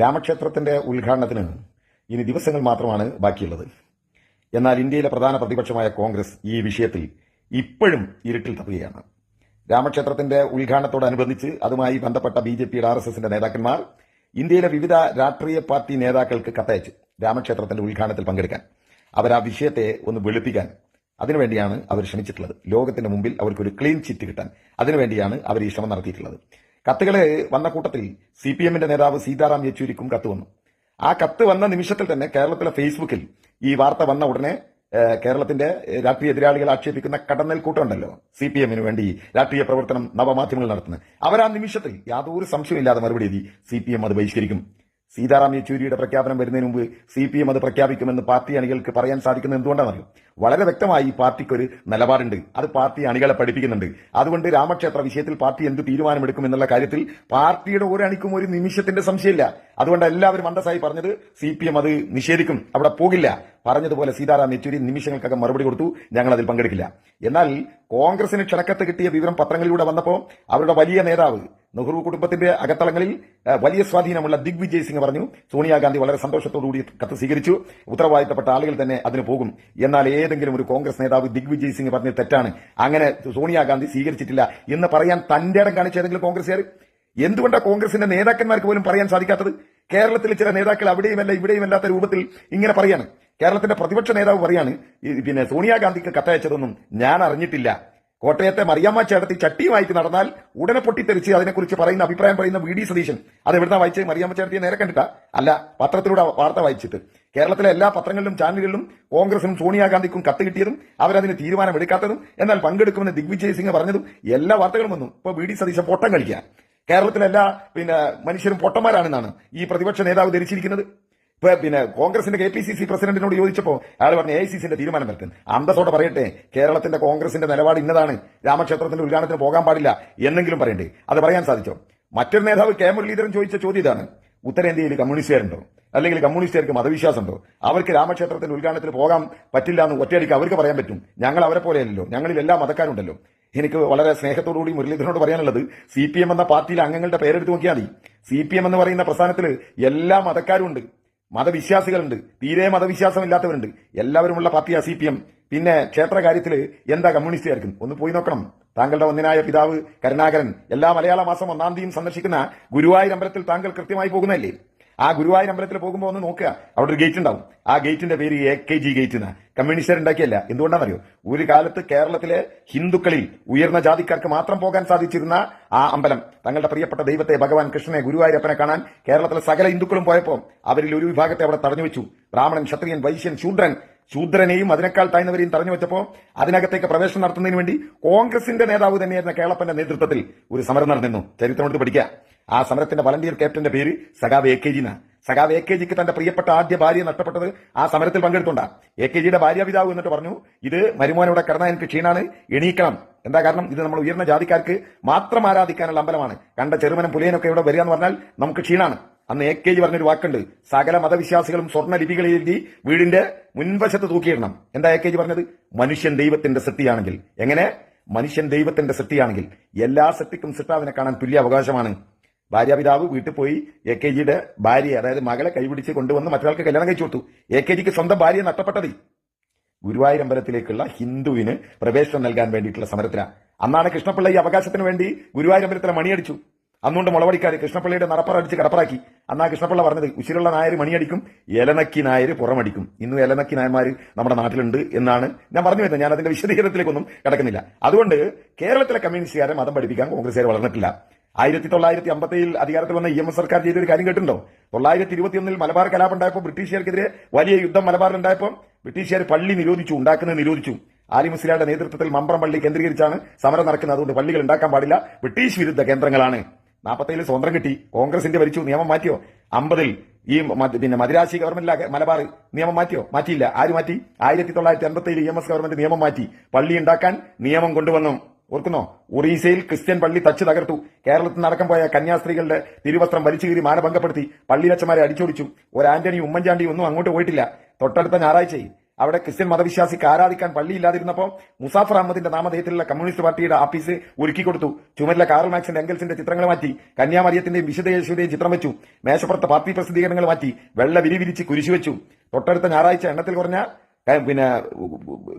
രാമക്ഷേത്രത്തിന്റെ ഉദ്ഘാടനത്തിന് ഇനി ദിവസങ്ങൾ മാത്രമാണ് ബാക്കിയുള്ളത്. എന്നാൽ ഇന്ത്യയിലെ പ്രധാന പ്രതിപക്ഷമായ കോൺഗ്രസ് ഈ വിഷയത്തിൽ ഇപ്പോഴും ഇരുട്ടിൽ തപ്പുകയാണ്. രാമക്ഷേത്രത്തിന്റെ ഉദ്ഘാടനത്തോടനുബന്ധിച്ച് അതുമായി ബന്ധപ്പെട്ട ബി ജെ പിയുടെ ആർ എസ് എസിന്റെ നേതാക്കന്മാർ ഇന്ത്യയിലെ വിവിധ രാഷ്ട്രീയ പാർട്ടി നേതാക്കൾക്ക് കത്തയച്ചു രാമക്ഷേത്രത്തിന്റെ ഉദ്ഘാടനത്തിൽ പങ്കെടുക്കാൻ. അവർ ആ വിഷയത്തെ ഒന്ന് വെളുപ്പിക്കാൻ അതിനുവേണ്ടിയാണ് അവർ ശ്രമിച്ചിട്ടുള്ളത്. ലോകത്തിന്റെ മുമ്പിൽ അവർക്കൊരു ക്ലീൻ ചിറ്റ് കിട്ടാൻ അതിനുവേണ്ടിയാണ് അവർ ഈ ശ്രമം നടത്തിയിട്ടുള്ളത്. കത്തുകൾ വന്ന കൂട്ടത്തിൽ സി പി എമ്മിന്റെ നേതാവ് സീതാറാം യെച്ചൂരിക്കും കത്ത് വന്നു. ആ കത്ത് വന്ന നിമിഷത്തിൽ തന്നെ കേരളത്തിലെ ഫേസ്ബുക്കിൽ ഈ വാർത്ത വന്ന ഉടനെ കേരളത്തിന്റെ രാഷ്ട്രീയ എതിരാളികൾ ആക്ഷേപിക്കുന്ന കടന്നൽ കൂട്ടമുണ്ടല്ലോ സി പി എമ്മിന് വേണ്ടി രാഷ്ട്രീയ പ്രവർത്തനം നവമാധ്യമങ്ങൾ നടത്തുന്നത്. അവർ ആ നിമിഷത്തിൽ യാതൊരു സംശയമില്ലാതെ മറുപടി എഴുതി സി പി എം അത് ബഹിഷ്കരിക്കും. സീതാറാം യെച്ചൂരിയുടെ പ്രഖ്യാപനം വരുന്നതിന് മുമ്പ് സി പി എം അത് പ്രഖ്യാപിക്കുമെന്ന് പാർട്ടി അണികൾക്ക് പറയാൻ സാധിക്കുന്നത് എന്തുകൊണ്ടാണെന്നറിയോ? വളരെ വ്യക്തമായി ഈ പാർട്ടിക്ക് ഒരു നിലപാടുണ്ട്. അത് പാർട്ടി അണികളെ പഠിപ്പിക്കുന്നുണ്ട്. അതുകൊണ്ട് രാമക്ഷേത്ര വിഷയത്തിൽ പാർട്ടി എന്ത് തീരുമാനമെടുക്കും എന്നുള്ള കാര്യത്തിൽ പാർട്ടിയുടെ ഒരു അണിക്കും ഒരു നിമിഷത്തിന്റെ സംശയമില്ല. അതുകൊണ്ട് എല്ലാവരും അന്തസ്സായി പറഞ്ഞത് സി പി എം അത് നിഷേധിക്കും. അവിടെ പോകില്ല. പറഞ്ഞതുപോലെ സീതാറാം യെച്ചൂരി നിമിഷങ്ങൾക്കകം മറുപടി കൊടുത്തു. ഞങ്ങൾ അതിൽ പങ്കെടുക്കില്ല. എന്നാൽ കോൺഗ്രസിന് ക്ഷണക്കത്ത് കിട്ടിയ വിവരം പത്രങ്ങളിലൂടെ വന്നപ്പോൾ അവരുടെ വലിയ നേതാവ് നെഹ്റു കുടുംബത്തിന്റെ അകത്തളങ്ങളിൽ വലിയ സ്വാധീനമുള്ള ദിഗ്വിജയ് സിംഗ് പറഞ്ഞു സോണിയാഗാന്ധി വളരെ സന്തോഷത്തോടുകൂടി കത്ത് സ്വീകരിച്ചു ഉത്തരവാദിത്തപ്പെട്ട ആളുകൾ തന്നെ അതിന് പോകും. എന്നാൽ ഏതെങ്കിലും ഒരു കോൺഗ്രസ് നേതാവ് ദിഗ്വിജയ് സിംഗ് പറഞ്ഞത് തെറ്റാണ്. അങ്ങനെ സോണിയാഗാന്ധി സ്വീകരിച്ചിട്ടില്ല. എന്ന് പറയാൻ തന്റെ ഇടം കാണിച്ച ഏതെങ്കിലും കോൺഗ്രസ്സുകാർ എന്തുകൊണ്ടാണ് കോൺഗ്രസിന്റെ നേതാക്കന്മാർക്ക് പോലും പറയാൻ സാധിക്കാത്തത്? കേരളത്തിൽ ചില നേതാക്കൾ അവിടെയുമല്ല ഇവിടെയുമല്ലാത്ത രൂപത്തിൽ ഇങ്ങനെ പറയാണ്. കേരളത്തിന്റെ പ്രതിപക്ഷ നേതാവ് പറയാണ് പിന്നെ സോണിയാഗാന്ധിക്ക് കത്തയച്ചതൊന്നും ഞാൻ അറിഞ്ഞിട്ടില്ല. കോട്ടയത്തെ മറിയാമ്മ ചേട്ടത്തി ചട്ടിയുമായിട്ട് നടന്നാൽ ഉടനെ പൊട്ടിത്തെറിച്ച് അതിനെക്കുറിച്ച് പറയുന്ന അഭിപ്രായം പറയുന്ന വി ഡി സതീശൻ. അത് എവിടുന്ന വായിച്ച്? മറിയാമ്മ ചേട്ടത്തിയെ നേരെ കണ്ടിട്ടാ? അല്ല പത്രത്തിലൂടെ വാർത്ത വായിച്ചിട്ട്. കേരളത്തിലെ എല്ലാ പത്രങ്ങളിലും ചാനലുകളിലും കോൺഗ്രസിനും സോണിയാഗാന്ധിക്കും കത്ത് കിട്ടിയതും അവരതിന് തീരുമാനമെടുക്കാത്തതും എന്നാൽ പങ്കെടുക്കുമെന്ന് ദിഗ്വിജയ് സിംഗ് പറഞ്ഞതും എല്ലാ വാർത്തകളും വന്നു. ഇപ്പൊ വി ഡി സതീശൻ പൊട്ടം കളിക്കുക. കേരളത്തിലെ എല്ലാ പിന്നെ മനുഷ്യരും പൊട്ടന്മാരാണെന്നാണ് ഈ പ്രതിപക്ഷ നേതാവ് ധരിച്ചിരിക്കുന്നത്. പിന്നെ കോൺഗ്രസിന്റെ കെ പി സി സി പ്രസിഡന്റിനോട് ചോദിച്ചപ്പോൾ അയാൾ പറഞ്ഞു എ ഐ സി സിന്റെ തീരുമാനം വരുത്തും അന്തസ്സോടെ പറയട്ടെ കേരളത്തിന്റെ കോൺഗ്രസിന്റെ നിലപാട് ഇന്നതാണ്. രാമക്ഷേത്രത്തിന്റെ ഉദ്ഘാടനത്തിന് പോകാൻ പാടില്ല എന്നെങ്കിലും പറയണ്ടേ. അത് പറയാൻ സാധിച്ചോ? മറ്റൊരു നേതാവ് കെ മുരളീധരൻ ചോദിച്ച ചോദ്യം ഇതാണ്. ഉത്തരേന്ത്യയിൽ കമ്മ്യൂണിസ്റ്റുകാരുണ്ടോ? അല്ലെങ്കിൽ കമ്മ്യൂണിസ്റ്റുകാർക്ക് മതവിശ്വാസമുണ്ടോ? അവർക്ക് രാമക്ഷേത്രത്തിന്റെ ഉദ്ഘാടനത്തിന് പോകാൻ പറ്റില്ല എന്ന് ഒറ്റയടിക്ക് അവർക്ക് പറയാൻ പറ്റും. ഞങ്ങൾ അവരെ പോലെയല്ലോ ഞങ്ങളിൽ എല്ലാ മതക്കാരുണ്ടല്ലോ. എനിക്ക് വളരെ സ്നേഹത്തോടുകൂടി മുരളീധരനോട് പറയാനുള്ളത് സി പി എം എന്ന പാർട്ടിയിലെ അംഗങ്ങളുടെ പേരെടുത്ത് നോക്കിയാൽ മതി. സി പി എം എന്ന് പറയുന്ന പ്രസ്ഥാനത്തിൽ എല്ലാ മതക്കാരും ഉണ്ട് മതവിശ്വാസികളുണ്ട്. തീരെ മതവിശ്വാസമില്ലാത്തവരുണ്ട്. എല്ലാവരുമുള്ള പാർട്ടിയാ സി പി എം. പിന്നെ ക്ഷേത്രകാര്യത്തിൽ എന്താ കമ്മ്യൂണിസ്റ്റുകാർക്കും? ഒന്ന് പോയി നോക്കണം. താങ്കളുടെ ഒന്നിനായ പിതാവ് കരുണാകരൻ. എല്ലാ മലയാള മാസം ഒന്നാം തീയതിയും സന്ദർശിക്കുന്ന ഗുരുവായൂർ അമ്പലത്തിൽ താങ്കൾ കൃത്യമായി പോകുന്നതല്ലേ? ആ ഗുരുവായൂർ അമ്പലത്തിൽ പോകുമ്പോൾ ഒന്ന് നോക്കുക. അവിടെ ഒരു ഗേറ്റ് ഉണ്ടാവും. ആ ഗേറ്റിന്റെ പേര് എ കെ ജി ഗേറ്റ് എന്ന് കമ്മ്യൂണിസ്റ്റുകാർ ഉണ്ടാക്കിയല്ല. എന്തുകൊണ്ടാണെന്നറിയോ ഒരു കാലത്ത് കേരളത്തിലെ ഹിന്ദുക്കളിൽ ഉയർന്ന ജാതിക്കാർക്ക് മാത്രം പോകാൻ സാധിച്ചിരുന്ന ആ അമ്പലം. തങ്ങളുടെ പ്രിയപ്പെട്ട ദൈവത്തെ ഭഗവാൻ കൃഷ്ണനെ ഗുരുവായൂരപ്പനെ കാണാൻ കേരളത്തിലെ സകല ഹിന്ദുക്കളും പോയപ്പോൾ അവരിൽ ഒരു വിഭാഗത്തെ അവിടെ തടഞ്ഞു വെച്ചു ബ്രാഹ്മണൻ ക്ഷത്രിയൻ വൈശ്യൻ ശൂദ്രൻ ശൂദ്രനെയും അതിനേക്കാൾ താഴ്ന്നവരെയും തടഞ്ഞു വെച്ചപ്പോൾ അതിനകത്തേക്ക് പ്രവേശനം നടത്തുന്നതിന് വേണ്ടി കോൺഗ്രസിന്റെ നേതാവ് തന്നെയായിരുന്ന കേളപ്പന്റെ നേതൃത്വത്തിൽ ഒരു സമരം നടന്നിരുന്നു. ചരിത്രം എടുത്ത് പഠിക്കുക. ആ സമരത്തിന്റെ വളണ്ടിയർ ക്യാപ്റ്റന്റെ പേര് സഖാവ് എ കെ ജി സഖാവ് എ കെ ജിക്ക് തന്റെ പ്രിയപ്പെട്ട ആദ്യ ഭാര്യ നഷ്ടപ്പെട്ടത് ആ സമരത്തിൽ പങ്കെടുത്തുണ്ടാ എ കെ ജിയുടെ ഭാര്യ പിതാവ് എന്നിട്ട് പറഞ്ഞു ഇത് മരുമോനോടെ കിടന്നാൽ എനിക്ക് ക്ഷീണാണ് എണീക്കണം. എന്താ കാരണം? ഇത് നമ്മൾ ഉയർന്ന ജാതിക്കാർക്ക് മാത്രം ആരാധിക്കാനുള്ള അമ്പലമാണ്. കണ്ട ചെറുമനം പുലിയനൊക്കെ ഇവിടെ വരിക എന്ന് പറഞ്ഞാൽ നമുക്ക് ക്ഷീണാണ്. അന്ന് എ കെ ജി പറഞ്ഞൊരു വാക്കുണ്ട്. സകല മതവിശ്വാസികളും സ്വർണ ലിപികൾ എഴുതി വീടിന്റെ മുൻവശത്ത് തൂക്കിയിടണം. എന്താ എ കെ ജി പറഞ്ഞത്? മനുഷ്യൻ ദൈവത്തിന്റെ സൃഷ്ടിയാണെങ്കിൽ. എങ്ങനെ? മനുഷ്യൻ ദൈവത്തിന്റെ സൃഷ്ടിയാണെങ്കിൽ. എല്ലാ സൃഷ്ടിക്കും സൃഷ്ടാവിനെ കാണാൻ തുല്യ അവകാശമാണ്. ഭാര്യാപിതാവ് വീട്ടിൽ പോയി എ കെ ജിയുടെ ഭാര്യ അതായത് മകളെ കൈപിടിച്ച് കൊണ്ടുവന്ന് മറ്റൊരാൾക്ക് കല്യാണം കഴിച്ചു കൊടുത്തു. എ കെ ജിക്ക് സ്വന്തം ഭാര്യ നഷ്ടപ്പെട്ടത്. ഗുരുവായൂർ അമ്പലത്തിലേക്കുള്ള ഹിന്ദുവിന് പ്രവേശനം നൽകാൻ വേണ്ടിയിട്ടുള്ള സമരത്തിലാണ് അന്നാണ് കൃഷ്ണപിള്ള ഈ അവകാശത്തിന് വേണ്ടി ഗുരുവായൂർ അമ്പലത്തിലെ മണിയടിച്ചു. അന്നുകൊണ്ട് മുളവടിക്കാർ കൃഷ്ണപ്പള്ളിയുടെ നടപ്പറ അടിച്ച് കടപ്പറാക്കി. അന്നാ കൃഷ്ണപ്പള്ള പറഞ്ഞത് ഉശിരുള്ള നായർ മണിയടിക്കും എലനക്കി നായർ പുറമടിക്കും. ഇന്നും എലനക്കി നായന്മാർ നമ്മുടെ നാട്ടിലുണ്ട് എന്നാണ് ഞാൻ പറഞ്ഞു വരുന്നത്. ഞാൻ അതിന്റെ വിശദീകരണത്തിലേക്കൊന്നും കിടക്കുന്നില്ല. അതുകൊണ്ട് കേരളത്തിലെ കമ്മ്യൂണിസ്റ്റുകാരെ മതം പഠിപ്പിക്കാൻ കോൺഗ്രസ്സുകാർ വളർന്നിട്ടില്ല. ആയിരത്തി തൊള്ളായിരത്തി അമ്പത്തിയിൽ അധികാരത്തിൽ വന്ന ഇ എം എസ് സർക്കാർ ചെയ്തൊരു കാര്യം കേട്ടിട്ടുണ്ടോ? തൊള്ളായിരത്തി ഇരുപത്തിയൊന്നിൽ മലബാർ കലാപം ഉണ്ടായപ്പോൾ ബ്രിട്ടീഷുകാർക്കെതിരെ വലിയ യുദ്ധം മലബാറിൽ ഉണ്ടായപ്പോൾ ബ്രിട്ടീഷുകാർ പള്ളി നിരോധിച്ചു ഉണ്ടാക്കുന്നത് നിരോധിച്ചു. ആലി മുസ്ലിയുടെ നേതൃത്വത്തിൽ മമ്പ്രം പള്ളി കേന്ദ്രീകരിച്ചാണ് സമരം നടക്കുന്നത്. അതുകൊണ്ട് പള്ളികൾ ഉണ്ടാക്കാൻ പാടില്ല. ബ്രിട്ടീഷ് വിരുദ്ധ കേന്ദ്രങ്ങളാണ്. നാൽപ്പത്തേഴിൽ സ്വതന്ത്രം കിട്ടി. കോൺഗ്രസിന്റെ ഭരിച്ചു. നിയമം മാറ്റിയോ? അമ്പതിൽ. ഈ പിന്നെ മദിരാശി ഗവൺമെന്റിലെ മലബാർ. നിയമം മാറ്റിയോ? മാറ്റിയില്ല. ആര് മാറ്റി? ആയിരത്തി തൊള്ളായിരത്തി അൻപത്തിയിൽ ഇ എം എസ് ഗവൺമെന്റ് നിയമം മാറ്റി. പള്ളി ഉണ്ടാക്കാൻ നിയമം കൊണ്ടുവന്നു. ഓർക്കുന്നോ? ഒറീസയിൽ ക്രിസ്ത്യൻ പള്ളി തച്ച് തകർത്തു. കേരളത്തിൽ നടക്കാൻ പോയ കന്യാസ്ത്രീകളുടെ തിരുവസ്ത്രം വലിച്ചു കീറി മാനഭംഗപ്പെടുത്തി. പള്ളിയിലച്ചമാരെ അടിച്ചോടിച്ചു. ഒരു ആന്റണി ഉമ്മൻചാണ്ടി ഒന്നും അങ്ങോട്ട് പോയിട്ടില്ല. തൊട്ടടുത്ത ഞായറാഴ്ചയിൽ അവിടെ ക്രിസ്ത്യൻ മതവിശ്വാസിക്ക് ആരാധിക്കാൻ പള്ളിയില്ലാതിരുന്നപ്പോൾ മുസാഫർ അഹമ്മദിന്റെ നാമധേയത്തിലുള്ള കമ്മ്യൂണിസ്റ്റ് പാർട്ടിയുടെ ആഫീസ് ഒരുക്കി കൊടുത്തു. ചുമരിലെ കാറൽ മാക്സിന്റെ എംഗൽസിന്റെ ചിത്രങ്ങൾ മാറ്റി കന്യാമറിയത്തിന്റെയും വിശുദ്ധ യേശുവിന്റെയും ചിത്രം വെച്ചു. മേശപ്പുറത്ത് പാർട്ടി പ്രസിദ്ധീകരണങ്ങൾ മാറ്റി വെള്ള വിരി വിരിച്ച് കുരിശു വെച്ചു. തൊട്ടടുത്ത ഞായറാഴ്ച എണ്ണത്തിൽ കുറഞ്ഞ പിന്നെ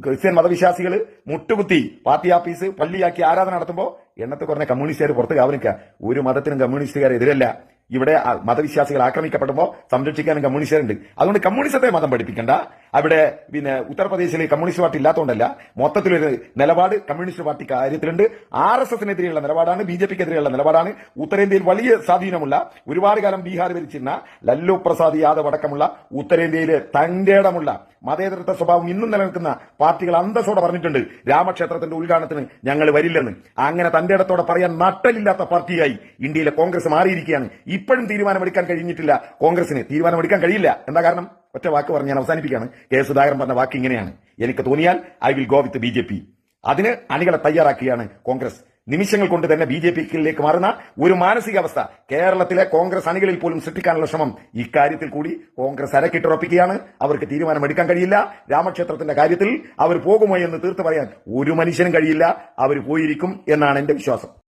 ക്രിസ്ത്യൻ മതവിശ്വാസികൾ മുട്ടുകുത്തി പാർട്ടി ആഫീസ് പള്ളിയാക്കി ആരാധന നടത്തുമ്പോൾ എണ്ണത്തിൽ കുറഞ്ഞ കമ്മ്യൂണിസ്റ്റുകാർ പുറത്ത് കാവലിക്കുക ഒരു മതത്തിനും കമ്മ്യൂണിസ്റ്റുകാർ എതിരല്ല ഇവിടെ മതവിശ്വാസികൾ ആക്രമിക്കപ്പെടുമ്പോൾ സംരക്ഷിക്കാനും കമ്മ്യൂണിസ്റ്റുകാരുണ്ട്. അതുകൊണ്ട് കമ്മ്യൂണിസത്തെ മതം പഠിപ്പിക്കണ്ട. അവിടെ പിന്നെ ഉത്തർപ്രദേശിൽ കമ്മ്യൂണിസ്റ്റ് പാർട്ടി ഇല്ലാത്തതുകൊണ്ടല്ല മൊത്തത്തിലൊരു നിലപാട് കമ്മ്യൂണിസ്റ്റ് പാർട്ടി കാര്യത്തിലുണ്ട്. ആർ എസ് എസിനെതിരെയുള്ള നിലപാടാണ് ബി ജെ പിക്കെതിരെയുള്ള നിലപാടാണ്. ഉത്തരേന്ത്യയിൽ വലിയ സ്വാധീനമുള്ള ഒരുപാട് കാലം ബീഹാർ ഭരിച്ചിരുന്ന ലല്ലു പ്രസാദ് യാദവ് അടക്കമുള്ള ഉത്തരേന്ത്യയിലെ തന്റേടമുള്ള മതേതരത്വ സ്വഭാവം ഇന്നും നിലനിൽക്കുന്ന പാർട്ടികൾ അന്തസ്സോടെ പറഞ്ഞിട്ടുണ്ട്. രാമക്ഷേത്രത്തിന്റെ ഉദ്ഘാടനത്തിന് ഞങ്ങൾ വരില്ലെന്ന്. അങ്ങനെ തന്റെ ഇടത്തോടെ പറയാൻ നട്ടലില്ലാത്ത പാർട്ടിയായി ഇന്ത്യയിലെ കോൺഗ്രസ് മാറിയിരിക്കുകയാണ്. ഇപ്പോഴും തീരുമാനമെടുക്കാൻ കഴിഞ്ഞിട്ടില്ല കോൺഗ്രസിന്. തീരുമാനമെടുക്കാൻ കഴിയില്ല. എന്താ കാരണം? ഒറ്റ വാക്ക് പറഞ്ഞ് ഞാൻ അവസാനിപ്പിക്കുകയാണ്. കെ സുധാകരൻ പറഞ്ഞ വാക്ക് ഇങ്ങനെയാണ്. എനിക്ക് തോന്നിയാൽ I will go with B J P. അതിന് അണികളെ തയ്യാറാക്കുകയാണ് കോൺഗ്രസ്. നിമിഷങ്ങൾ കൊണ്ട് തന്നെ ബി ജെ പിയിലേക്ക് മാറുന്ന ഒരു മാനസികാവസ്ഥ. കേരളത്തിലെ കോൺഗ്രസ് അണികളിൽ പോലും സൃഷ്ടിക്കാനുള്ള ശ്രമം ഇക്കാര്യത്തിൽ കൂടി കോൺഗ്രസ് അരക്കിട്ടുറപ്പിക്കുകയാണ്. അവർക്ക് തീരുമാനമെടുക്കാൻ കഴിയില്ല. രാമക്ഷേത്രത്തിന്റെ കാര്യത്തിൽ അവർ പോകുമോ എന്ന് തീർത്തു പറയാൻ ഒരു മനുഷ്യനും കഴിയില്ല. അവർ പോയിരിക്കും എന്നാണ് എന്റെ വിശ്വാസം.